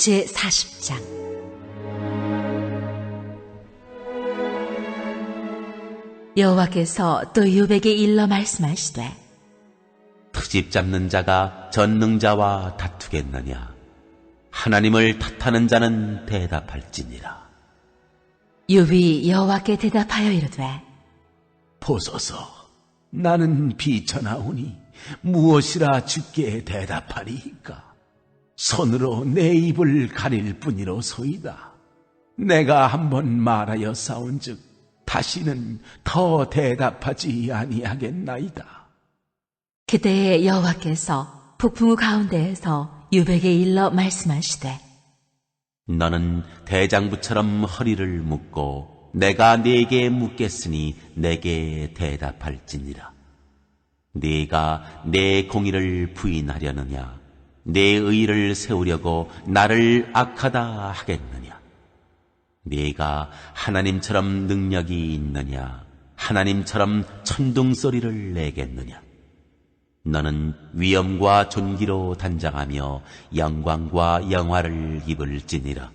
제 40장 여호와께서 또 욥에게 일러 말씀하시되 트집 잡는 자가 전능자와 다투겠느냐? 하나님을 탓하는 자는 대답할지니라. 욥이 여호와께 대답하여 이르되 보소서, 나는 비천하오니 무엇이라 주께 대답하리이까? 손으로 내 입을 가릴 뿐이로소이다. 내가 한번 말하여 싸운즉 다시는 더 대답하지 아니하겠나이다. 그때에 여호와께서 폭풍우 가운데에서 욥에게 일러 말씀하시되 너는 대장부처럼 허리를 묶고 내가 네게 묻겠으니 내게 대답할지니라. 네가 내 공의를 부인하려느냐? 내 의를 세우려고 나를 악하다 하겠느냐? 네가 하나님처럼 능력이 있느냐? 하나님처럼 천둥 소리를 내겠느냐? 너는 위엄과 존귀로 단장하며 영광과 영화를 입을지니라.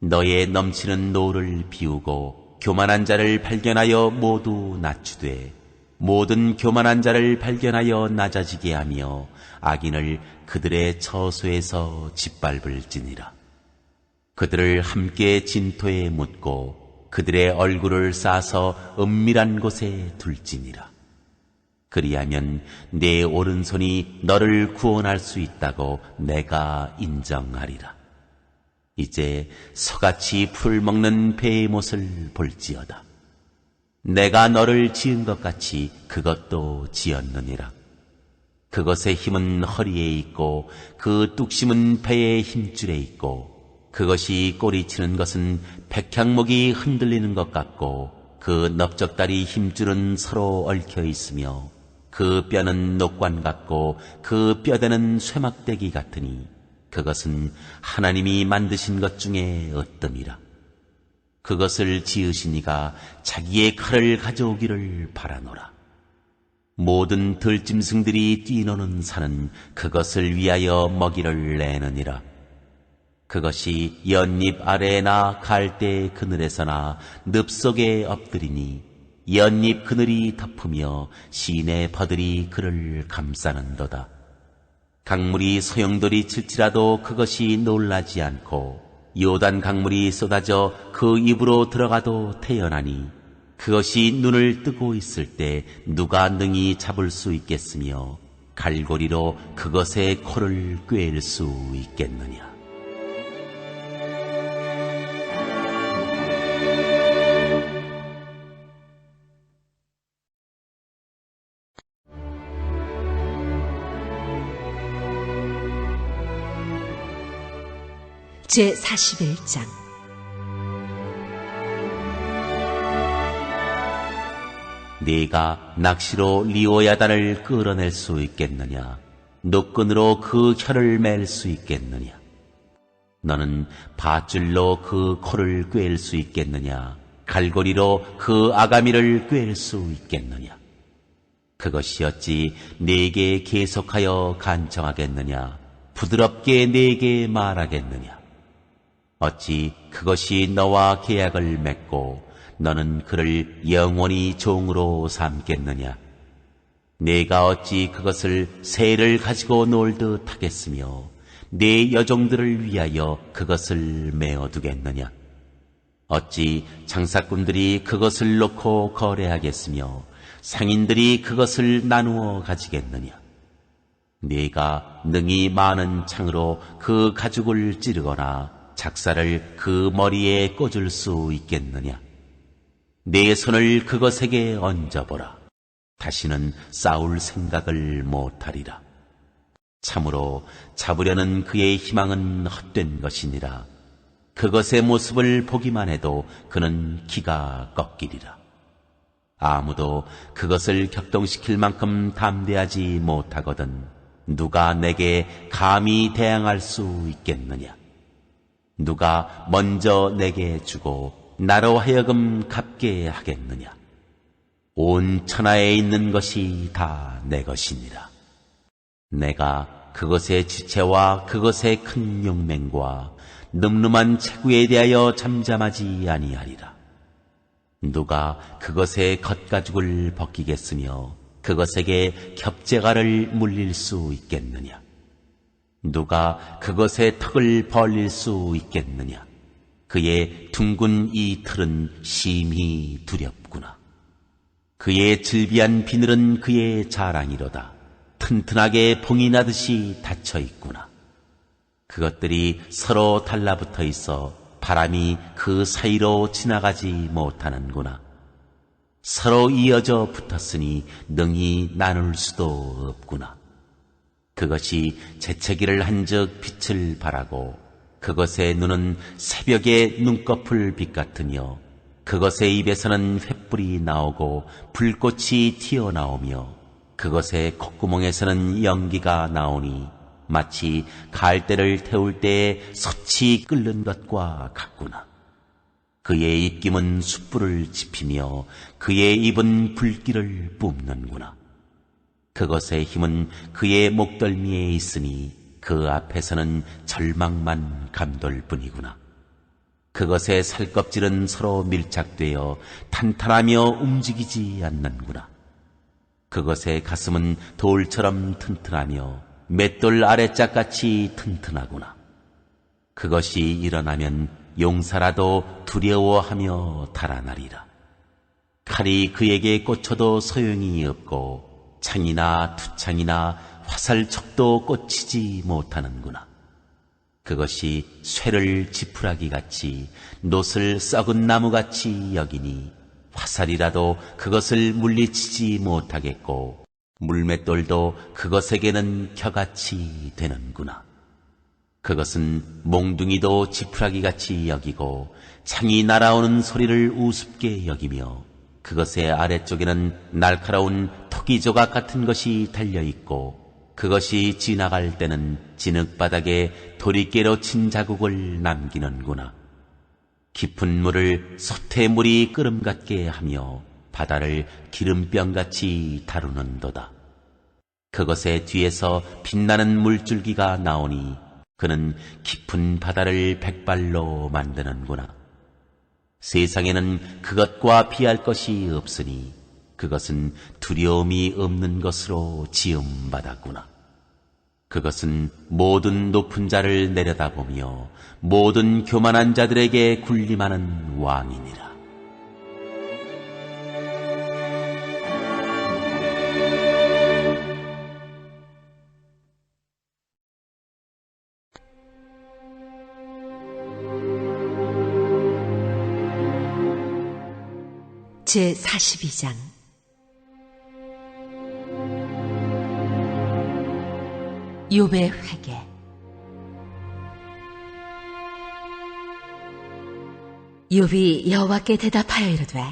너의 넘치는 노를 비우고 교만한 자를 발견하여 모두 낮추되 모든 교만한 자를 발견하여 낮아지게 하며 악인을 그들의 처소에서 짓밟을지니라. 그들을 함께 진토에 묻고 그들의 얼굴을 싸서 은밀한 곳에 둘지니라. 그리하면 내 오른손이 너를 구원할 수 있다고 내가 인정하리라. 이제 서같이 풀 먹는 배의 못을 볼지어다. 내가 너를 지은 것 같이 그것도 지었느니라. 그것의 힘은 허리에 있고 그 뚝심은 배의 힘줄에 있고 그것이 꼬리치는 것은 백향목이 흔들리는 것 같고 그 넓적다리 힘줄은 서로 얽혀 있으며 그 뼈는 녹관 같고 그 뼈대는 쇠막대기 같으니 그것은 하나님이 만드신 것 중에 어뜸이라. 그것을 지으시니가 자기의 칼을 가져오기를 바라노라. 모든 들짐승들이 뛰노는 산은 그것을 위하여 먹이를 내느니라. 그것이 연잎 아래나 갈대 그늘에서나 늪 속에 엎드리니 연잎 그늘이 덮으며 시내 버들이 그를 감싸는도다. 강물이 소용돌이 칠지라도 그것이 놀라지 않고 요단 강물이 쏟아져 그 입으로 들어가도 태어나니 그것이 눈을 뜨고 있을 때 누가 능히 잡을 수 있겠으며 갈고리로 그것의 코를 꿰일 수 있겠느냐. 제 41장 네가 낚시로 리오야단을 끌어낼 수 있겠느냐? 노끈으로 그 혀를 맬 수 있겠느냐? 너는 밧줄로 그 코를 꿰일 수 있겠느냐? 갈고리로 그 아가미를 꿰일 수 있겠느냐? 그것이 어찌 네게 계속하여 간청하겠느냐? 부드럽게 네게 말하겠느냐? 어찌 그것이 너와 계약을 맺고 너는 그를 영원히 종으로 삼겠느냐? 내가 어찌 그것을 새를 가지고 놀듯 하겠으며 내 여종들을 위하여 그것을 메어두겠느냐? 어찌 장사꾼들이 그것을 놓고 거래하겠으며 상인들이 그것을 나누어 가지겠느냐? 네가 능히 많은 창으로 그 가죽을 찌르거나 작사를 그 머리에 꽂을 수 있겠느냐? 내 손을 그것에게 얹어보라. 다시는 싸울 생각을 못하리라. 참으로 잡으려는 그의 희망은 헛된 것이니라. 그것의 모습을 보기만 해도 그는 기가 꺾이리라. 아무도 그것을 격동시킬 만큼 담대하지 못하거든 누가 내게 감히 대항할 수 있겠느냐? 누가 먼저 내게 주고 나로 하여금 갚게 하겠느냐? 온 천하에 있는 것이 다 내 것이니라. 내가 그것의 지체와 그것의 큰 용맹과 늠름한 체구에 대하여 잠잠하지 아니하리라. 누가 그것의 겉가죽을 벗기겠으며 그것에게 겹재가를 물릴 수 있겠느냐? 누가 그것의 턱을 벌릴 수 있겠느냐? 그의 둥근 이 털은 심히 두렵구나. 그의 질비한 비늘은 그의 자랑이로다. 튼튼하게 봉이 나듯이 닫혀 있구나. 그것들이 서로 달라붙어 있어 바람이 그 사이로 지나가지 못하는구나. 서로 이어져 붙었으니 능히 나눌 수도 없구나. 그것이 재채기를 한즉 빛을 발하고 그것의 눈은 새벽의 눈꺼풀 빛 같으며 그것의 입에서는 횃불이 나오고 불꽃이 튀어나오며 그것의 콧구멍에서는 연기가 나오니 마치 갈대를 태울 때에 솥이 끓는 것과 같구나. 그의 입김은 숯불을 지피며 그의 입은 불길을 뿜는구나. 그것의 힘은 그의 목덜미에 있으니 그 앞에서는 절망만 감돌 뿐이구나. 그것의 살껍질은 서로 밀착되어 탄탄하며 움직이지 않는구나. 그것의 가슴은 돌처럼 튼튼하며 맷돌 아래짝같이 튼튼하구나. 그것이 일어나면 용사라도 두려워하며 달아나리라. 칼이 그에게 꽂혀도 소용이 없고 창이나 투창이나 화살촉도 꽂히지 못하는구나. 그것이 쇠를 지푸라기 같이 노슬 썩은 나무 같이 여기니 화살이라도 그것을 물리치지 못하겠고 물맷돌도 그것에게는 겨같이 되는구나. 그것은 몽둥이도 지푸라기 같이 여기고 창이 날아오는 소리를 우습게 여기며 그것의 아래쪽에는 날카로운 토끼 조각 같은 것이 달려 있고 그것이 지나갈 때는 진흙바닥에 도리깨로 친 자국을 남기는구나. 깊은 물을 솥의 끓음 같게 하며 바다를 기름병같이 다루는도다. 그것의 뒤에서 빛나는 물줄기가 나오니 그는 깊은 바다를 백발로 만드는구나. 세상에는 그것과 비할 것이 없으니 그것은 두려움이 없는 것으로 지음받았구나. 그것은 모든 높은 자를 내려다보며 모든 교만한 자들에게 군림하는 왕이니라. 제 42장. 욥의 회개. 욥이 여호와께 대답하여 이르되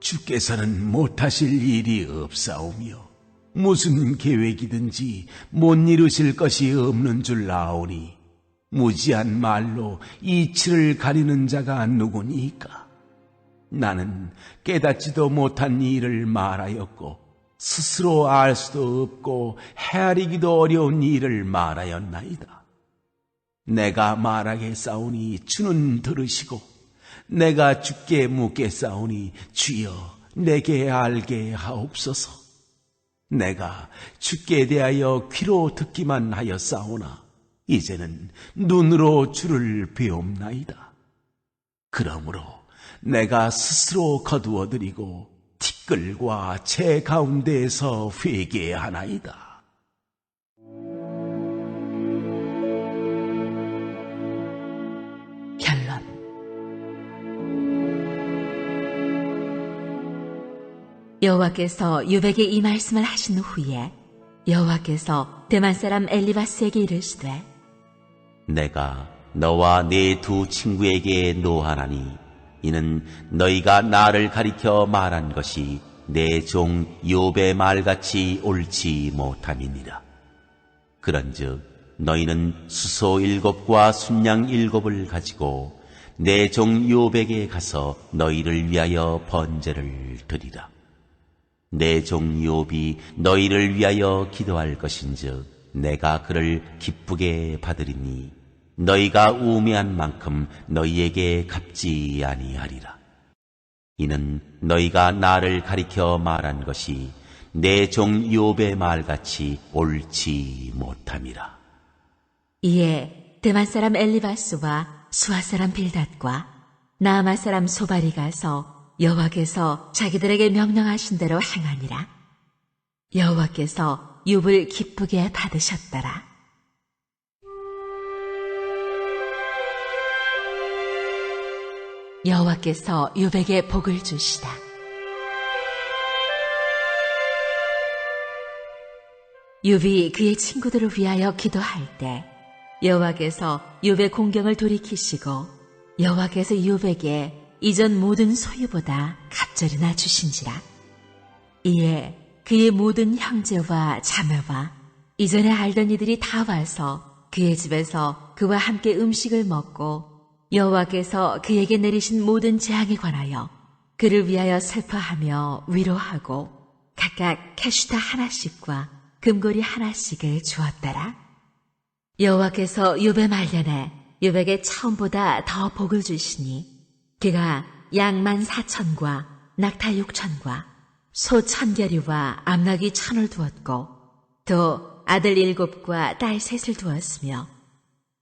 주께서는 못하실 일이 없사오며 무슨 계획이든지 못 이루실 것이 없는 줄 아오니 무지한 말로 이치를 가리는 자가 누구니까 나는 깨닫지도 못한 일을 말하였고 스스로 알 수도 없고 헤아리기도 어려운 일을 말하였나이다. 내가 말하게 싸우니 주는 들으시고 내가 주께 묻게 싸우니 주여 내게 알게 하옵소서. 내가 주께 대하여 귀로 듣기만 하여 싸우나 이제는 눈으로 주를 배옵나이다. 그러므로 내가 스스로 거두어드리고 티끌과 제 가운데에서 회개하나이다. 결론 여호와께서 욥에게 이 말씀을 하신 후에 여호와께서 대만 사람 엘리바스에게 이르시되 내가 너와 네 두 친구에게 노하나니 이는 너희가 나를 가리켜 말한 것이 내종 욥의 말같이 옳지 못함이니라. 그런즉 너희는 수소 일곱과 순양 일곱을 가지고 내종 욥에게 가서 너희를 위하여 번제를 드리라. 내종 욥이 너희를 위하여 기도할 것인즉 내가 그를 기쁘게 받으리니 너희가 우매한 만큼 너희에게 갚지 아니하리라. 이는 너희가 나를 가리켜 말한 것이 내종 욥의 말같이 옳지 못함이라. 이에 대만 사람 엘리바스와 수아 사람 빌닷과 나아마 사람 소발이 가서 여호와께서 자기들에게 명령하신 대로 행하니라. 여호와께서 욥을 기쁘게 받으셨더라. 여호와께서 욥에게 복을 주시다. 욥이 그의 친구들을 위하여 기도할 때 여호와께서 욥의 공경을 돌이키시고 여호와께서 욥에게 이전 모든 소유보다 갑절이나 주신지라. 이에 그의 모든 형제와 자매와 이전에 알던 이들이 다 와서 그의 집에서 그와 함께 음식을 먹고 여호와께서 그에게 내리신 모든 재앙에 관하여 그를 위하여 슬퍼하며 위로하고 각각 캐슈타 하나씩과 금고리 하나씩을 주었더라. 여호와께서 욥의 말년에 욥에게 처음보다 더 복을 주시니 그가 양만 사천과 낙타 육천과 소 천결이와 암나귀 천을 두었고 또 아들 일곱과 딸 셋을 두었으며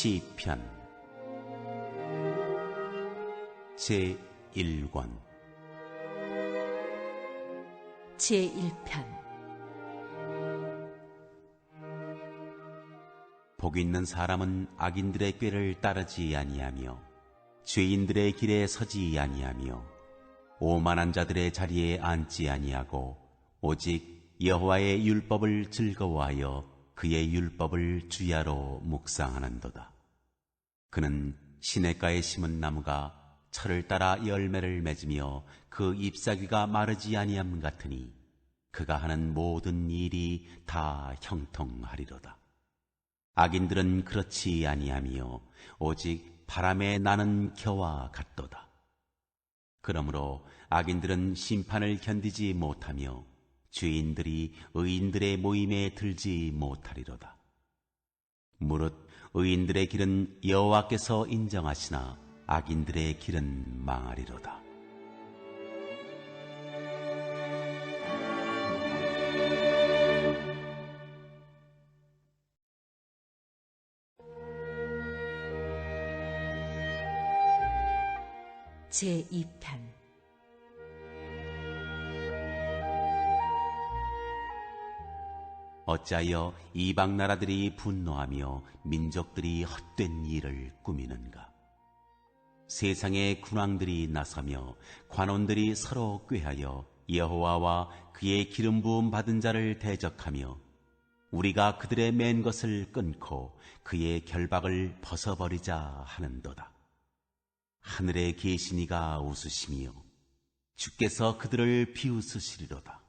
시편. 제1권. 제1편. 복 있는 사람은 악인들의 꾀를 따르지 아니하며 죄인들의 길에 서지 아니하며 오만한 자들의 자리에 앉지 아니하고 오직 여호와의 율법을 즐거워하여 그의 율법을 주야로 묵상하는도다. 그는 시냇가에 심은 나무가 철을 따라 열매를 맺으며 그 잎사귀가 마르지 아니함 같으니 그가 하는 모든 일이 다 형통하리로다. 악인들은 그렇지 아니하며 오직 바람에 나는 겨와 같도다. 그러므로 악인들은 심판을 견디지 못하며 죄인들이 의인들의 모임에 들지 못하리로다. 무릇 의인들의 길은 여호와께서 인정하시나 악인들의 길은 망하리로다. 제2편 어찌하여 이방 나라들이 분노하며 민족들이 헛된 일을 꾸미는가? 세상의 군왕들이 나서며 관원들이 서로 꾀하여 여호와와 그의 기름 부음 받은 자를 대적하며 우리가 그들의 맨 것을 끊고 그의 결박을 벗어버리자 하는도다. 하늘에 계신 이가 웃으시며 주께서 그들을 비웃으시리로다.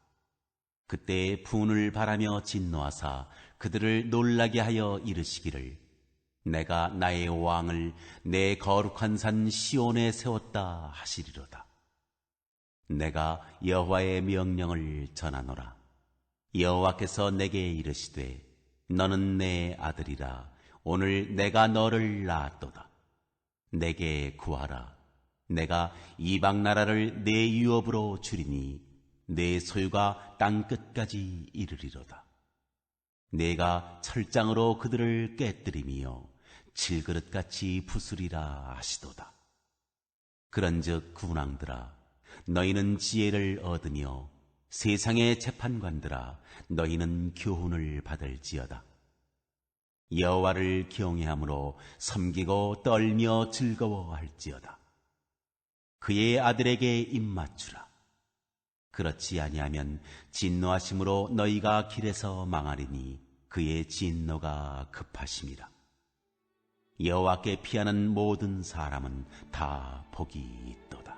그때 분을 바라며 진노하사 그들을 놀라게 하여 이르시기를 내가 나의 왕을 내 거룩한 산 시온에 세웠다 하시리로다. 내가 여호와의 명령을 전하노라. 여호와께서 내게 이르시되 너는 내 아들이라 오늘 내가 너를 낳았도다. 내게 구하라. 내가 이방 나라를 내 유업으로 주리니 내 소유가 땅 끝까지 이르리로다. 내가 철장으로 그들을 깨뜨리며 질그릇같이 부수리라 하시도다. 그런즉 군왕들아 너희는 지혜를 얻으며 세상의 재판관들아 너희는 교훈을 받을지어다 여호와를 경외함으로 섬기고 떨며 즐거워할지어다 그의 아들에게 입맞추라 그렇지 아니하면 진노하심으로 너희가 길에서 망하리니 그의 진노가 급하심이라 여호와께 피하는 모든 사람은 다 복이 있도다.